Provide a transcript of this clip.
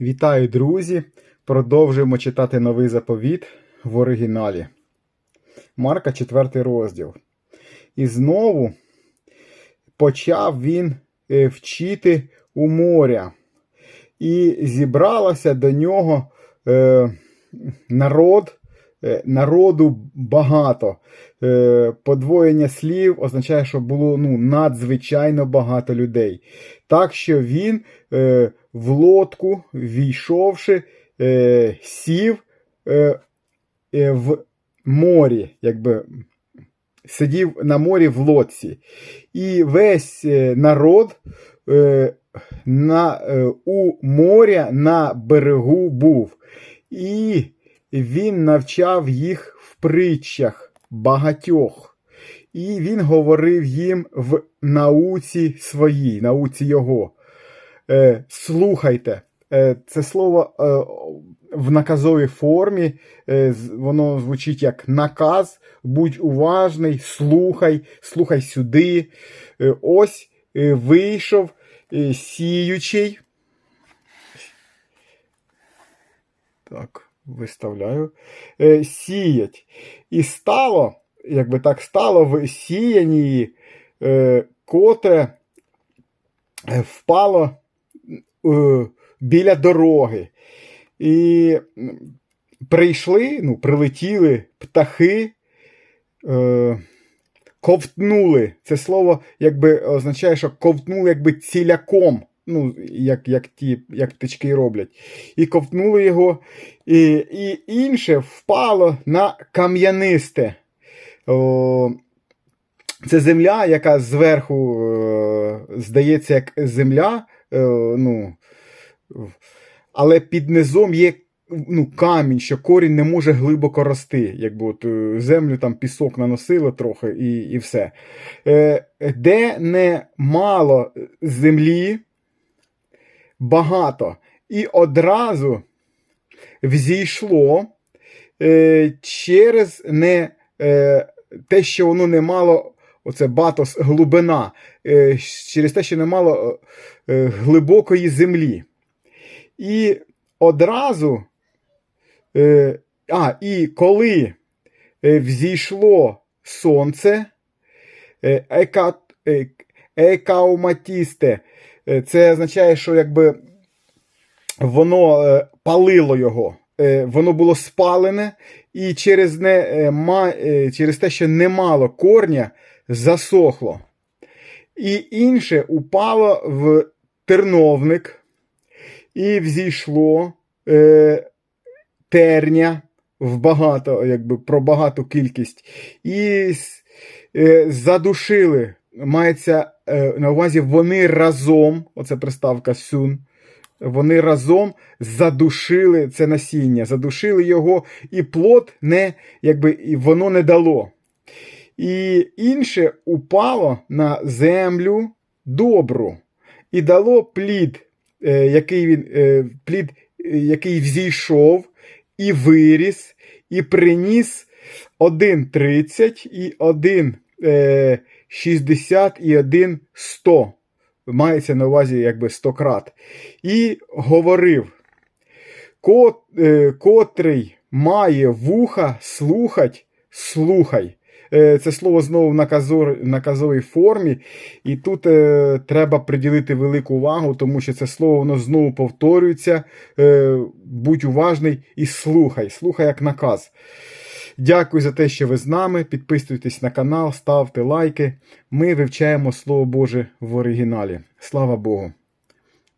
Вітаю, друзі! Продовжуємо читати новий заповіт в оригіналі. Марка, 4 розділ. І знову почав він е, вчити у моря. І зібралося до нього е, народ, е, народу багато. Е, подвоєння слів означає, що було ну, надзвичайно багато людей. Так що він е, в лодку, війшовши, е, сів е, е, в морі, якби сидів на морі в лодці. І весь е, народ е, на, е, у моря на берегу був. І він навчав їх в притчах багатьох. І він говорив їм в науці своїй, науці його. Е, слухайте, е, це слово е, в наказовій формі, воно звучить як наказ. Будь уважний, слухай, слухай сюди. Ось вийшов сіючий. Так, виставляю. Сіять. І стало, якби так стало в сіянні, котре впало біля дороги. І прийшли, ну, прилетіли птахи, е, ковтнули. Це слово якби означає, що ковтнули якби ціляком. Ну, як, як ті як птички роблять. І ковтнули його, і, і інше впало на кам'янисте. О, це земля, яка зверху е, здається як земля, е, ну, але під низом є ну, камінь, що корінь не може глибоко рости. Якби от е, землю там пісок наносило трохи і, і все. Е, де не мало землі, багато. І одразу взійшло е, через не, е, те, що воно не мало. Оце батос глибина, е, через те, що не мало е, глибокої землі. І одразу, е, а, і коли взійшло сонце, ека, екауматісте, це означає, що якби воно палило його. Воно було спалене, і через, не, через те, що не мало корня, засохло. І інше упало в терновник, і взійшло е, терня в багато, якби про багату кількість, і е, задушили. Мається е, на увазі вони разом, оце приставка сюн. Вони разом задушили це насіння, задушили його, і плод не, якби, воно не дало. І інше упало на землю добру і дало плід, е, який він, е, плід, е, який взійшов, і виріс, і приніс один 30, і один е, 60, і один 100. Мається на увазі якби 100 крат. І говорив, Ко, котрий має вуха слухать, слухай. Е, Це слово знову в наказовій формі, і тут е, треба приділити велику увагу, тому що це слово воно знову повторюється. Е, будь уважний і слухай. Слухай як наказ. Дякую за те, що ви з нами. Підписуйтесь на канал, ставте лайки. Ми вивчаємо Слово Боже в оригіналі. Слава Богу!